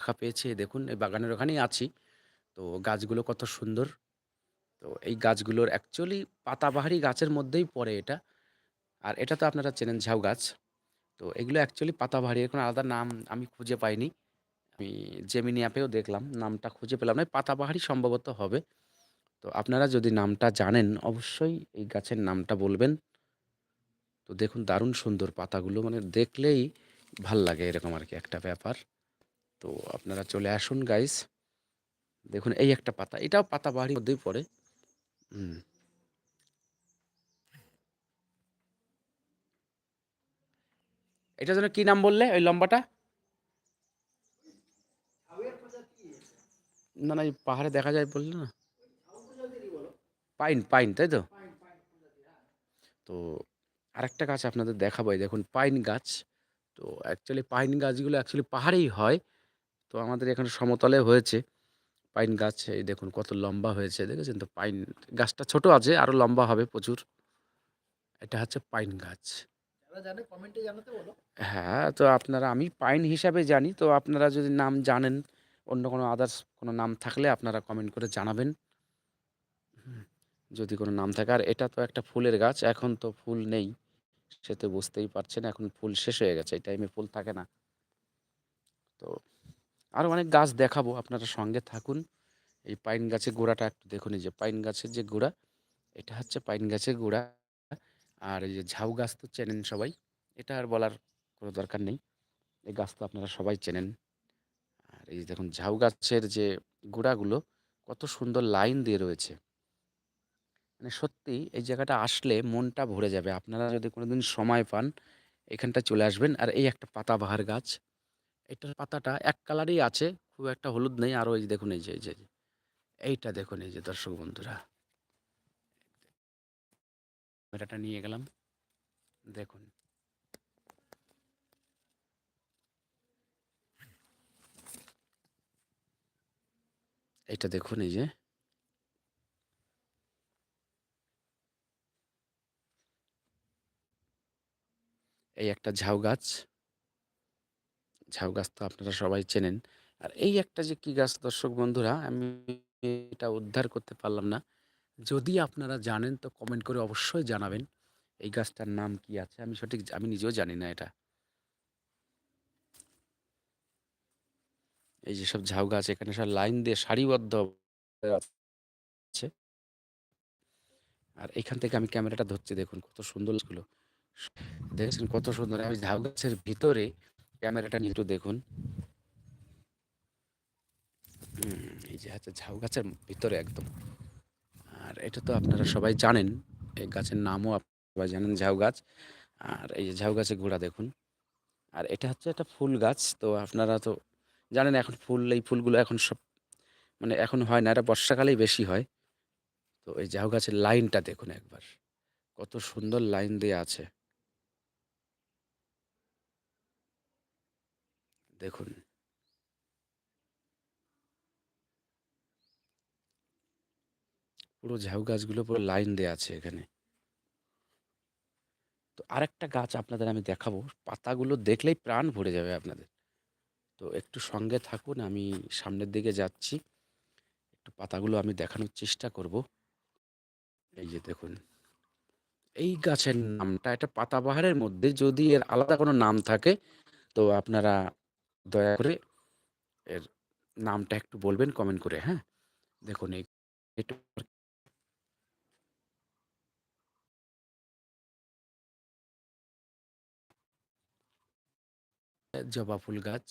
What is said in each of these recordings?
দেখা পেয়েছে দেখুন, এই বাগানের ওখানেই আছি। তো গাছগুলো কত সুন্দর। তো এই গাছগুলোর অ্যাকচুয়ালি পাতাবাহারি গাছের মধ্যেই পড়ে এটা। আর এটা তো আপনারা চেনেন ঝাউ গাছ। তো এগুলো অ্যাকচুয়ালি পাতাবাহারি, এর কোনো আলাদা নাম আমি খুঁজে পাইনি। আমি জেমিনি অ্যাপেও দেখলাম, নামটা খুঁজে পেলাম না। পাতাবাহারি সম্ভবত হবে। তো আপনারা যদি নামটা জানেন, অবশ্যই এই গাছের নামটা বলবেন। তো দেখুন, দারুণ সুন্দর পাতাগুলো মানে দেখলেই ভালো লাগে এরকম আর কি একটা ব্যাপার। তো আপনারা চলে আসুন গাইস। দেখুন এই একটা পাতা। এটাও পাতাবাহারির মধ্যেই পড়ে। হুম। এটার জন্য কি নাম বললে ওই লম্বাটা? না, না এই পাহাড়ে দেখা যায় বললে না? পাইন, পাইন তাই তো? তো আরেকটা গাছ আপনাদের দেখাবো দেখুন পাইন গাছ। তো অ্যাকচুয়ালি পাইন গাছগুলো অ্যাকচুয়ালি পাহাড়েই হয়। তো আমাদের এখানে সমতলে হয়েছে পাইন গাছ। এই দেখুন কত লম্বা হয়েছে দেখেছেন তো? পাইন গাছটা ছোট আছে আরও লম্বা হবে প্রচুর। এটা হচ্ছে পাইন গাছ। হ্যাঁ, তো আপনারা আমি পাইন হিসাবে জানি। তো আপনারা যদি নাম জানেন, অন্য কোনো আদার্স কোনো নাম থাকলে আপনারা কমেন্ট করে জানাবেন। যদি কোনো নাম থাকে। আর এটা তো একটা ফুলের গাছ। এখন তো ফুল নেই। সে তো বুঝতেই পারছেন এখন ফুল শেষ হয়ে গেছে। এই টাইমে ফুল থাকে না। তো আরও অনেক গাছ দেখাবো। আপনারা সঙ্গে থাকুন। এই পাইন গাছের গোড়াটা একটু দেখুন এই যে পাইন গাছের যে গোড়া, এটা হচ্ছে পাইন গাছের গোড়া। আর এই যে ঝাউ গাছ তো চেনেন সবাই। এটা আর বলার কোনো দরকার নেই। এই গাছ তো আপনারা সবাই চেনেন। আর এই দেখুন ঝাউ গাছের যে গোড়াগুলো কত সুন্দর লাইন দিয়ে রয়েছে। মানে সত্যি এই জায়গাটা আসলে মনটা ভরে যাবে। আপনারা যদি কোনোদিন সময় পান, এখানটায় চলে আসবেন। আর এই একটা পাতাবাহার গাছ। এটার পাতাটা এক কালারই আছে। খুব একটা হলুদ নেই। আরও যে দেখুন এই যে, এই যে, এইটা দেখুন এই যে দর্শক বন্ধুরা। ক্যামেরাটা নিয়ে গেলাম। দেখুন। এইটা দেখুন এই যে। এই একটা ঝাউ গাছ। ঝাউ গাছ তো আপনারা সবাই চেনেন। আর এই একটা যে কি গাছ দর্শক বন্ধুরা, আমি এটা উদ্ধার করতে পারলাম না। যদি আপনারা জানেন তো কমেন্ট করে অবশ্যই জানাবেন। এই গাছটার নাম কি আছে? আমি সঠিক আমি নিজেও জানি না এটা। এই যে সব ঝাউ গাছ, এখানে সব লাইন দিয়ে সারিবদ্ধ আছে। আর এখান থেকে আমি ক্যামেরাটা ধরছি, দেখুন কত সুন্দর গাছগুলো। দেখেছেন কত সুন্দর, আমি ঝাউ গাছের ভিতরে ক্যামেরাটা নিয়ে একটু দেখুন। এই যে হচ্ছে ঝাউ গাছের ভিতরে একদম। আর এটা তো আপনারা সবাই জানেন। এই গাছের নামও সবাই জানেন ঝাউ গাছ। আর এই যে ঝাউ গাছের গোড়া দেখুন। আর এটা হচ্ছে একটা ফুল গাছ। তো আপনারা তো জানেন এখন ফুল, এই ফুলগুলো এখন সব মানে এখন হয় না। এটা বর্ষাকালেই বেশি হয়। তো এই ঝাউ গাছের লাইনটা দেখুন একবার। কত সুন্দর লাইন দিয়ে আছে। দেখুন। পুরো ঝাউ গাছগুলো পুরো লাইন দেওয়া আছে এখানে। তো আরেকটা গাছ আপনাদের আমি দেখাবো। পাতাগুলো দেখলেই প্রাণ ভরে যাবে আপনাদের। তো একটু সঙ্গে থাকুন। আমি সামনের দিকে যাচ্ছি। একটু পাতাগুলো আমি দেখানোর চেষ্টা করব। এই যে দেখুন। এই গাছের নামটা, এটা পাতাবাহারের মধ্যে, যদি এর আলাদা কোনো নাম থাকে, তো আপনারা দয়া করে এর নামটা একটু বলবেন কমেন্ট করে, হ্যাঁ? দেখুন এই জবা ফুল গাছ।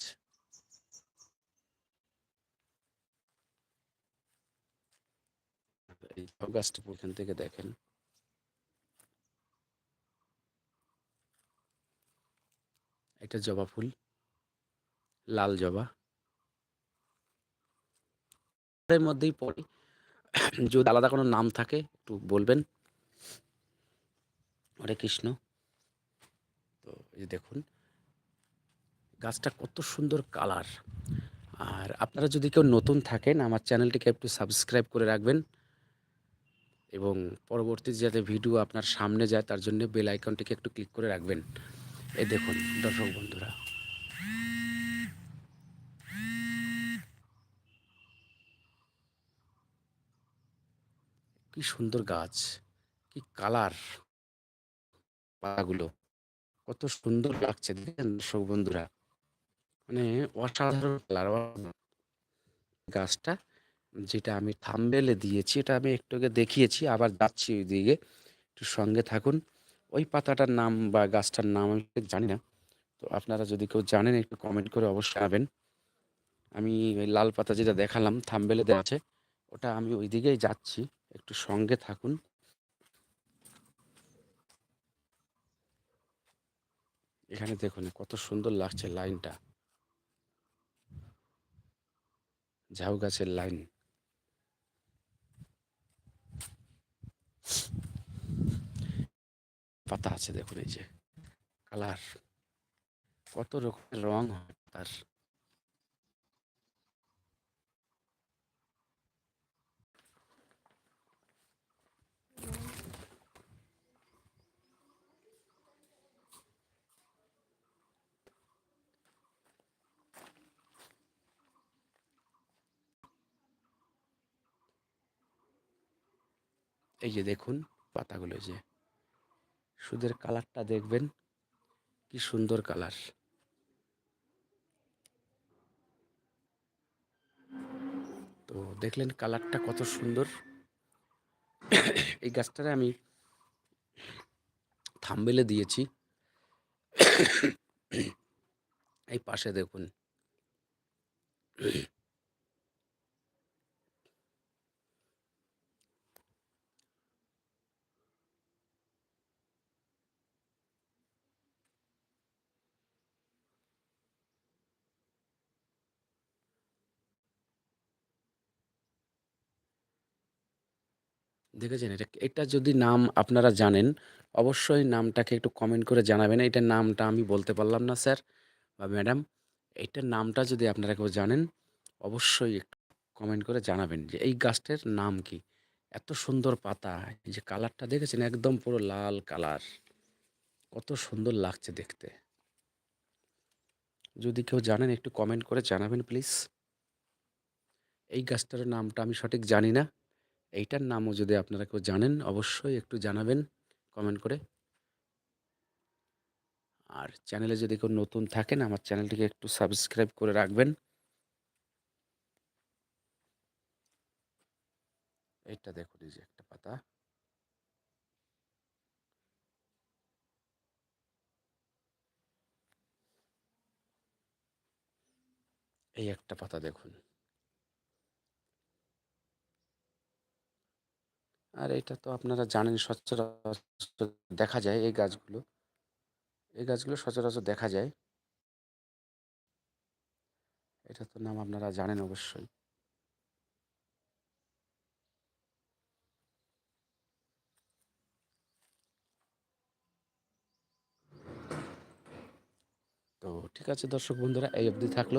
এই গাছটা এখান থেকে দেখেন। এটা জবা ফুল। লাল জবা। এর মধ্যেই পড়ে। যদি আলাদা কোনো নাম থাকে, একটু বলবেন। হরে কৃষ্ণ। তো এই দেখুন। গাছটা কত সুন্দর কালার। আর আপনারা যদি কেউ নতুন থাকেন, আমার চ্যানেলটিকে একটু সাবস্ক্রাইব করে রাখবেন। এবং পরবর্তী যাতে ভিডিও আপনার সামনে যায়, তার জন্য বেল আইকনটিকে একটু ক্লিক করে রাখবেন। এই দেখুন, দর্শক বন্ধুরা। কি সুন্দর গাছ, কি কালার পাতাগুলো, কত সুন্দর লাগছে দেখেন দর্শক বন্ধুরা। মানে অসাধারণ কালার গাছটা যেটা আমি থামবেলে দিয়েছি, এটা আমি একটু দেখিয়েছি, আবার যাচ্ছি ওই দিকে একটু সঙ্গে থাকুন। ওই পাতাটার নাম বা গাছটার নাম আমি জানি না। তো আপনারা যদি কেউ জানেন, একটু কমেন্ট করে অবশ্যই জানাবেন। আমি ওই লাল পাতা যেটা দেখালাম, থাম্বেলে দেওয়া আছে, ওটা আমি ওই দিকেই যাচ্ছি। একটু সঙ্গে থাকুন। এখানে দেখুন কত সুন্দর লাগছে লাইনটা। ঝাউ গাছের লাইন। পাতা আছে দেখুন এই যে, কালার। কত রকমের রং হয় তার। এই যে দেখুন পাতাগুলো যে সুদের কালারটা দেখবেন, কি সুন্দর কালার। তো দেখলেন কালারটা কত সুন্দর। এই গাছটারে আমি থাম্বেলে দিয়েছি। এই পাশে দেখুন দেখেছেন? এটা এটা যদি নাম আপনারা জানেন, অবশ্যই নামটাকে একটু কমেন্ট করে জানাবেন। এটার নামটা আমি বলতে পারলাম না, স্যার বা ম্যাডাম। এইটার নামটা যদি আপনারা কেউ জানেন, অবশ্যই একটু কমেন্ট করে জানাবেন যে এই গাছটার নাম কি? এত সুন্দর পাতা যে কালারটা দেখেছেন? একদম পুরো লাল কালার। কত সুন্দর লাগছে দেখতে। যদি কেউ জানেন, একটু কমেন্ট করে জানাবেন প্লিজ এই গাছটার নামটা আমি সঠিক জানি না। এইটার নামও যদি আপনারা কেউ জানেন, অবশ্যই একটু জানাবেন কমেন্ট করে। আর চ্যানেলে যদি কেউ নতুন থাকেন, আমার চ্যানেলটিকে একটু সাবস্ক্রাইব করে রাখবেন। এইটা দেখুন, এই যে একটা পাতা। এই একটা পাতা দেখুন। আর এটা তো আপনারা জানেন সচরাচর দেখা যায় এই গাছগুলো। এই গাছগুলো সচরাচর দেখা যায়। এটা তো নাম আপনারা জানেন অবশ্যই। তো ঠিক আছে দর্শক বন্ধুরা, এই অবধি থাকল।